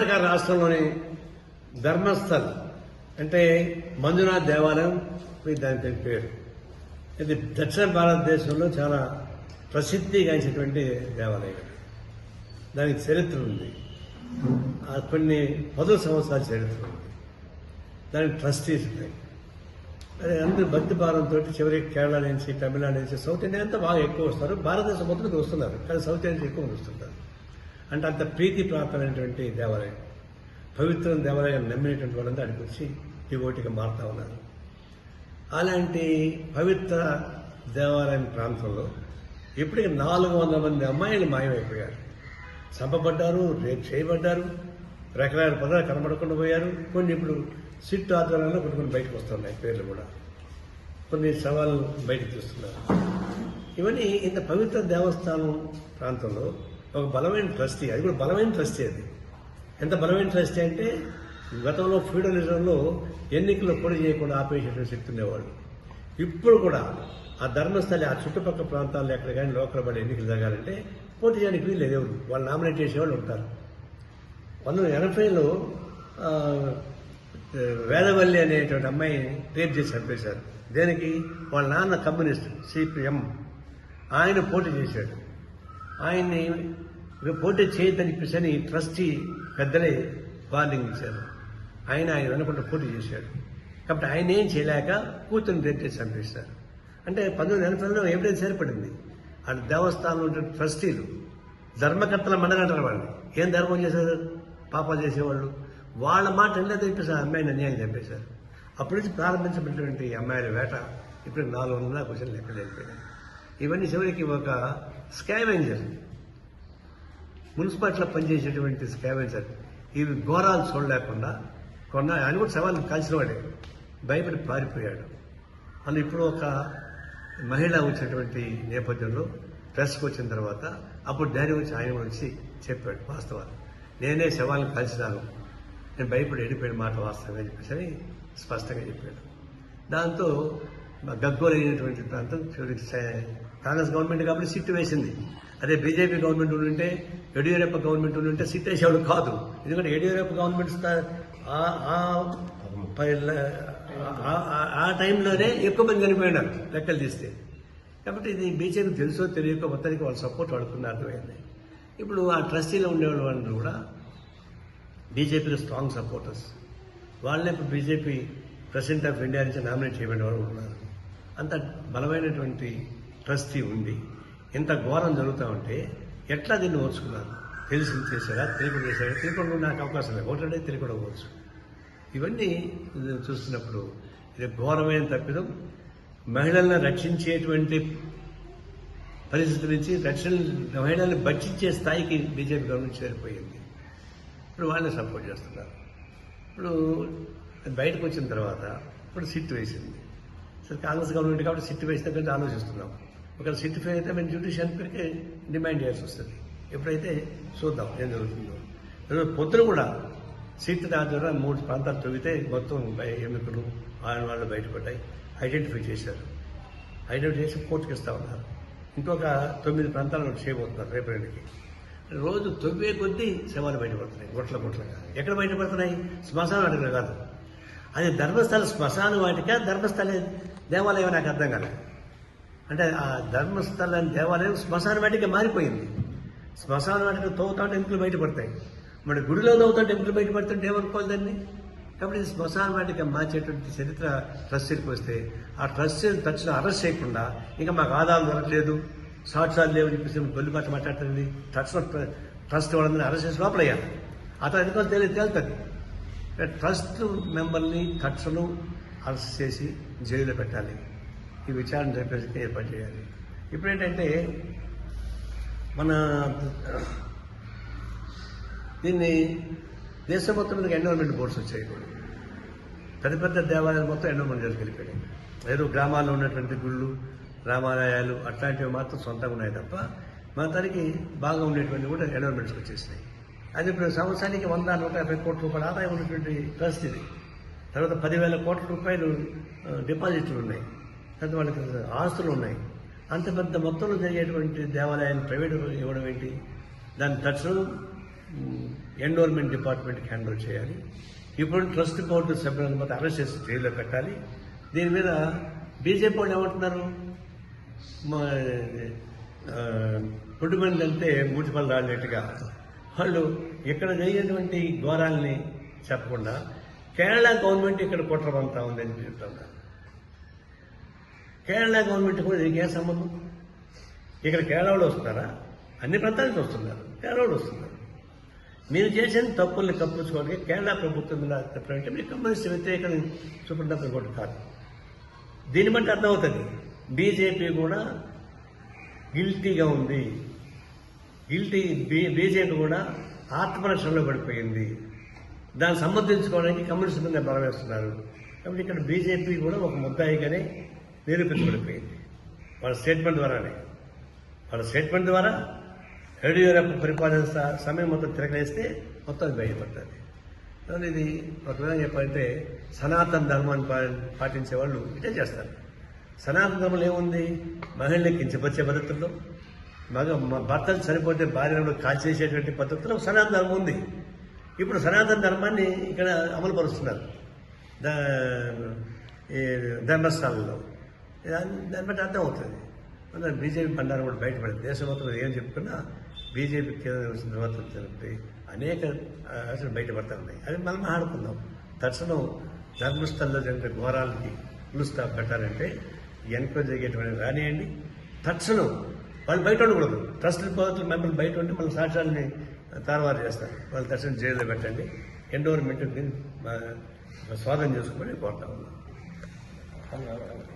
కర్ణాటక రాష్ట్రంలోని ధర్మస్థల్ అంటే మంజునాథ్ దేవాలయం ఇది దాని పేరు ఇది దక్షిణ భారతదేశంలో చాలా ప్రసిద్ధిగాంచినటువంటి దేవాలయం. దానికి చరిత్ర ఉంది. కొన్ని పదో సంవత్సరాల చరిత్ర ఉంది. దానికి ట్రస్టీస్ ఉన్నాయి. అదే అందరూ భక్తి భారంతో చివరికి కేరళ నుంచి తమిళనాడు నుంచి సౌత్ ఇండియా అంతా బాగా ఎక్కువ వస్తారు. భారతదేశం మొత్తం వస్తున్నారు. కానీ సౌత్ ఇండియా నుంచి ఎక్కువ వస్తుంటారు. అంటే అంత ప్రీతి ప్రాప్తమైనటువంటి దేవాలయం. పవిత్ర దేవాలయం నమ్మినటువంటి వాళ్ళంతా అక్కడికి వచ్చి డివోటిగా మారుతా ఉన్నారు. అలాంటి పవిత్ర దేవాలయం ప్రాంతంలో ఇప్పటికి నాలుగు వందల మంది అమ్మాయిలు మాయమైపోయారు. చంపబడ్డారు రేపు చేయబడ్డారు రకరకాల పదాలు కనబడకుండా పోయారు. కొన్ని ఇప్పుడు సిట్ ఆధ్వర్యంలో కొన్ని కొన్ని బయటకు వస్తున్నాయి పేర్లు కూడా. కొన్ని సవాళ్ళు బయటకు తీస్తున్నారు. ఇవన్నీ ఇంత పవిత్ర దేవస్థానం ప్రాంతంలో ఒక బలమైన ట్రస్టీ అది కూడా బలమైన ట్రస్టీ అది. ఎంత బలమైన ట్రస్టీ అంటే గతంలో ఫ్యూడలిజంలో ఎన్నికల్లో పొడి చేయకుండా ఆపేసేటువంటి శక్తి ఉండేవాళ్ళు. ఇప్పుడు కూడా ఆ ధర్మస్థలి ఆ చుట్టుపక్కల ప్రాంతాల్లో ఎక్కడ కానీ లోకల్ బడి ఎన్నికలు జరగాలంటే పోటీ చేయడానికి వీళ్ళు లేదు ఎవరు. వాళ్ళు నామినేట్ చేసేవాళ్ళు ఉంటారు. పంతొమ్మిది ఎనభైలో వేదవల్లి అనేటువంటి అమ్మాయి రేప్ చేసి చంపేశారు. దేనికి? వాళ్ళ నాన్న కమ్యూనిస్ట్ సిపిఎం. ఆయన పోటీ చేశాడు. ఆయన్ని పోటీ చేయొద్దని చెప్పేసి అని ట్రస్టీ పెద్దలే వార్నింగ్ ఇచ్చారు. ఆయన ఆయన అనుకుంటే పోటీ చేశాడు. కాబట్టి ఆయన ఏం చేయలేక కూతురుని రేప్ చేసి చంపేశారు. అంటే పంతొమ్మిది ఎనభైలో ఎవిడెన్స్ ఏర్పడింది ఆ దేవస్థానం ఉండే ట్రస్టీలు ధర్మకర్తల మండలి అంటారు వాళ్ళు ఏం ధర్మం చేశారు? పాపాలు చేసేవాళ్ళు. వాళ్ళ మాట ఎండతో చెప్పేసి ఆ అమ్మాయిని అన్యాయం చంపేశారు. అప్పటి నుంచి ప్రారంభించబడినటువంటి ఈ అమ్మాయిల వేట ఇప్పుడు నాలుగు వందల క్వశ్చన్ లెక్క ఇవన్నీ చివరికి ఒక స్కావెంజర్. మున్సిపాలిటీలో పనిచేసేటువంటి స్కావెంజర్. ఇవి ఘోరాలు చూడలేకుండా కొన్న ఆయన కూడా సవాళ్ళు కాల్చిన వాడే భయపడి పారిపోయాడు. అని ఇప్పుడు ఒక మహిళ వచ్చినటువంటి నేపథ్యంలో ప్రెస్కి వచ్చిన తర్వాత అప్పుడు ధైర్యం వచ్చి ఆయన వచ్చి చెప్పాడు వాస్తవాలు. నేనే శవాలను కలిసినాను నేను భయపడి వెళ్ళిపోయిన మాట వాస్తవమే చెప్పేసి అని స్పష్టంగా చెప్పాడు. దాంతో గగ్గోలైనటువంటి ప్రాంతం చివరికి కాంగ్రెస్ గవర్నమెంట్ కాబట్టి సిట్టు వేసింది. అదే బీజేపీ గవర్నమెంట్ ఉంటే యడియూరప్ప గవర్నమెంట్ ఉంటే సిట్ వేసేవాడు కాదు. ఎందుకంటే యడియూరప్ప గవర్నమెంట్ ఆ- టైంలోనే ఎక్కువ మంది చనిపోయినారు లెక్కలు తీస్తే. కాబట్టి ఇది బీజేపీ తెలుసో తెలియక మొత్తానికి వాళ్ళ సపోర్ట్ వాడుకున్న అర్థమైంది. ఇప్పుడు ఆ ట్రస్టీలో ఉండేవాళ్ళు వాళ్ళు కూడా బీజేపీలో స్ట్రాంగ్ సపోర్టర్స్. వాళ్ళే ఇప్పుడు బీజేపీ ప్రెసిడెంట్ ఆఫ్ ఇండియా నుంచి నామినేట్ చేయబడిన వాళ్ళు ఉన్నారు. అంత బలమైనటువంటి ట్రస్టీ ఉంది ఇంత ఘోరం జరుగుతూ ఉంటే ఎట్లా దీన్ని ఓర్చుకున్నారు? తెలిసి చేశారా? తెలియకుండా చేశారా? తెలియకుండా నాకు అవకాశం లేదు. ఒకటే తెలియకుండా పోవచ్చు. ఇవన్నీ చూస్తున్నప్పుడు ఇది ఘోరమైన తప్పిదం. మహిళలను రక్షించేటువంటి పరిస్థితి నుంచి రక్షణ మహిళల్ని భక్షించే స్థాయికి బీజేపీ గవర్నమెంట్ చేరిపోయింది. ఇప్పుడు వాళ్ళని సపోర్ట్ చేస్తున్నారు. ఇప్పుడు అది బయటకు వచ్చిన తర్వాత ఇప్పుడు సిట్ వేసింది. సరే కాంగ్రెస్ గవర్నమెంట్ కాబట్టి సిట్ వేసిన కంటే ఆలోచిస్తున్నాం. ఒకవేళ సిట్ ఫెయిల్ అయితే మేము జ్యుడిషియల్ పేరుకి డిమాండ్ చేయాల్సి వస్తుంది. ఎప్పుడైతే చూద్దాం ఏం జరుగుతుందో. పొద్దున కూడా సీట్ దాని ద్వారా మూడు ప్రాంతాలు తవ్వితే మొత్తం ఎన్నికలు ఆయన వాళ్ళు బయటపడ్డాయి. ఐడెంటిఫై చేశారు. ఐడెంటిఫై చేసి కోర్టుకి ఇస్తా ఉన్నారు. ఇంకొక తొమ్మిది ప్రాంతాలు చేయబోతున్నారు రేపు రెండుకి. రోజు తొవ్వే కొద్దీ శవాలు బయటపడుతున్నాయి గుట్ల గుట్లగా. ఎక్కడ బయటపడుతున్నాయి? శ్మశాన వాటిక కాదు. అది ధర్మస్థల శ్మశాన వాటిక? ధర్మస్థలే దేవాలయం నాకు అర్థం కదా అంటే ఆ ధర్మస్థలం దేవాలయం శ్మశాన వాటికి మారిపోయింది. శ్మశాన వాటికి తవ్వుతా ఉంటే ఎముకలు బయటపడతాయి మరి గుడిలో తవ్వుతుంటే ఎముకలు బయటపడుతుంటే ఏమనుకోవాలి దాన్ని? కాబట్టి ఇది శ్మశాన వాటిక మార్చేటువంటి చరిత్ర ట్రస్టీలకు వస్తే ఆ ట్రస్టీని తక్షణ అరెస్ట్ చేయకుండా ఇంకా మాకు ఆదాలు దొరకలేదు సాక్ష్యాలు లేవు చెప్పేసి గొల్లు పట్ల మాట్లాడుతుంది. తక్షణ ట్రస్ట్ వాళ్ళని అరెస్ట్ చేసి లోపలయ్యారు అతను ఎందుకో తెలియదు తేలుతుంది ట్రస్ట్ మెంబర్ని తక్షణం అరెస్ట్ చేసి జైల్లో పెట్టాలి. ఈ విచారణ జరిపేసి ఏర్పాటు చేయాలి. ఇప్పుడు ఏంటంటే మన దీన్ని దేశం మొత్తం మీద ఎన్విరాన్మెంట్ బోర్డ్స్ వచ్చాయి పెద్ద పెద్ద దేవాలయాలు మొత్తం ఎన్వైర్మెంట్ జోలికి వెళ్ళిపోయాయి ఏదో గ్రామాల్లో ఉన్నటువంటి గుళ్ళు రామాలయాలు అట్లాంటివి మాత్రం సొంతంగా ఉన్నాయి తప్ప మతానికి బాగా ఉండేటువంటి కూడా ఎన్వైర్మెంట్స్ వచ్చేసినాయి. అది ఇప్పుడు సంవత్సరానికి వంద నూట యాభై కోట్ల రూపాయల ఆదాయం ఉన్నటువంటి పరిస్థితి. తర్వాత పదివేల కోట్ల రూపాయలు డిపాజిట్లు ఉన్నాయి. తర్వాత వాళ్ళకి ఆస్తులు ఉన్నాయి. అంత పెద్ద మొత్తంలో జరిగేటువంటి దేవాలయాన్ని ప్రైవేట్ ఇవ్వడం ఏంటి? దాని తక్షణం ఎండోర్మెంట్ డిపార్ట్మెంట్కి హ్యాండిల్ చేయాలి. ఇప్పుడు ట్రస్ట్ బోర్డు సభ్యులను మొత్తం అరెస్ట్ చేసి జైల్లో పెట్టాలి. దీని మీద బీజేపీ వాళ్ళు ఏమంటున్నారు? మా ఆ, పుట్టుమంది అంటే మూటిపల్లి రాళ్ళేట్టుగా వాళ్ళు ఇక్కడ జరిగినటువంటి ఘోరాల్ని చెప్పకుండా కేరళ గవర్నమెంట్ ఇక్కడ కుట్రమంతా ఉందని చెప్తున్నారు కేరళ గవర్నమెంట్ కూడా దీనికి ఏం సంబంధం? ఇక్కడ కేరళ వాళ్ళు వస్తున్నారా? అన్ని ప్రాంతాల నుంచి వస్తున్నారు. కేరళ వాళ్ళు వస్తున్నారు. మీరు చేసిన తప్పుల్ని కప్పించుకోవడానికి కేరళ ప్రభుత్వం ఇలా చెప్పాలంటే మీరు కమ్యూనిస్ట్ వ్యతిరేక చూపించడం కూడా కాదు. దీన్ని బట్టి అర్థమవుతుంది. బీజేపీ కూడా గిల్టీగా ఉంది. గిల్టీ బీ బీజేపీ కూడా ఆత్మరక్షణలో పడిపోయింది. దాన్ని సమర్థించుకోవడానికి కమ్యూనిస్ట్ మీద బలవేస్తున్నారు కాబట్టి ఇక్కడ బీజేపీ కూడా ఒక ముద్దాయిగానే నిరూపించబడిపోయింది. వాళ్ళ స్టేట్మెంట్ ద్వారానే. వాళ్ళ స్టేట్మెంట్ ద్వారా యడియూరప్ప పరిపాలన సమయం మొత్తం తిరగలేస్తే మొత్తం అది బయటపడుతుంది ఇది ఒక విధంగా చెప్పాలంటే సనాతన ధర్మాన్ని పా- పాటించే వాళ్ళు ఇదే చేస్తారు. సనాతన ధర్మంలో ఏముంది? మహిళల్ని కించపరిచే పద్ధతుల్లో మగ మ- భర్తలు చనిపోతే భార్యను కాల్చేసేటువంటి పద్ధతిలో సనాతన ధర్మం ఉంది. ఇప్పుడు సనాతన ధర్మాన్ని ఇక్కడ అమలు పరుస్తున్నారు దా ధర్మస్థానంలో దాన్ని బట్టి అర్థం అవుతుంది. మన బీజేపీ బండారం కూడా బయటపడింది. దేశం మొత్తం ఏం చెప్పుకున్నా బీజేపీ కేంద్ర వచ్చిన తర్వాత అనేక అసలు బయటపడతా ఉన్నాయి. అది మనం ఆడుకుందాం. తక్షణం ధర్మస్థలంలో జరిగిన ఘోరాలకి ఫుల్ పెట్టాలంటే ఎంక్వైరీ జరిగేటువంటి రానియండి. తక్షణం వాళ్ళు బయట ఉండకూడదు. ట్రస్ట్ పోతున్న మెంబర్లు బయట ఉండి మన సాక్ష్యాలని తారుమారు చేస్తారు. వాళ్ళు దర్శనం జైల్లో పెట్టండి. ఎండోర్మెంట్ స్వాధీనం చేసుకోమని కోరుతా ఉన్నాను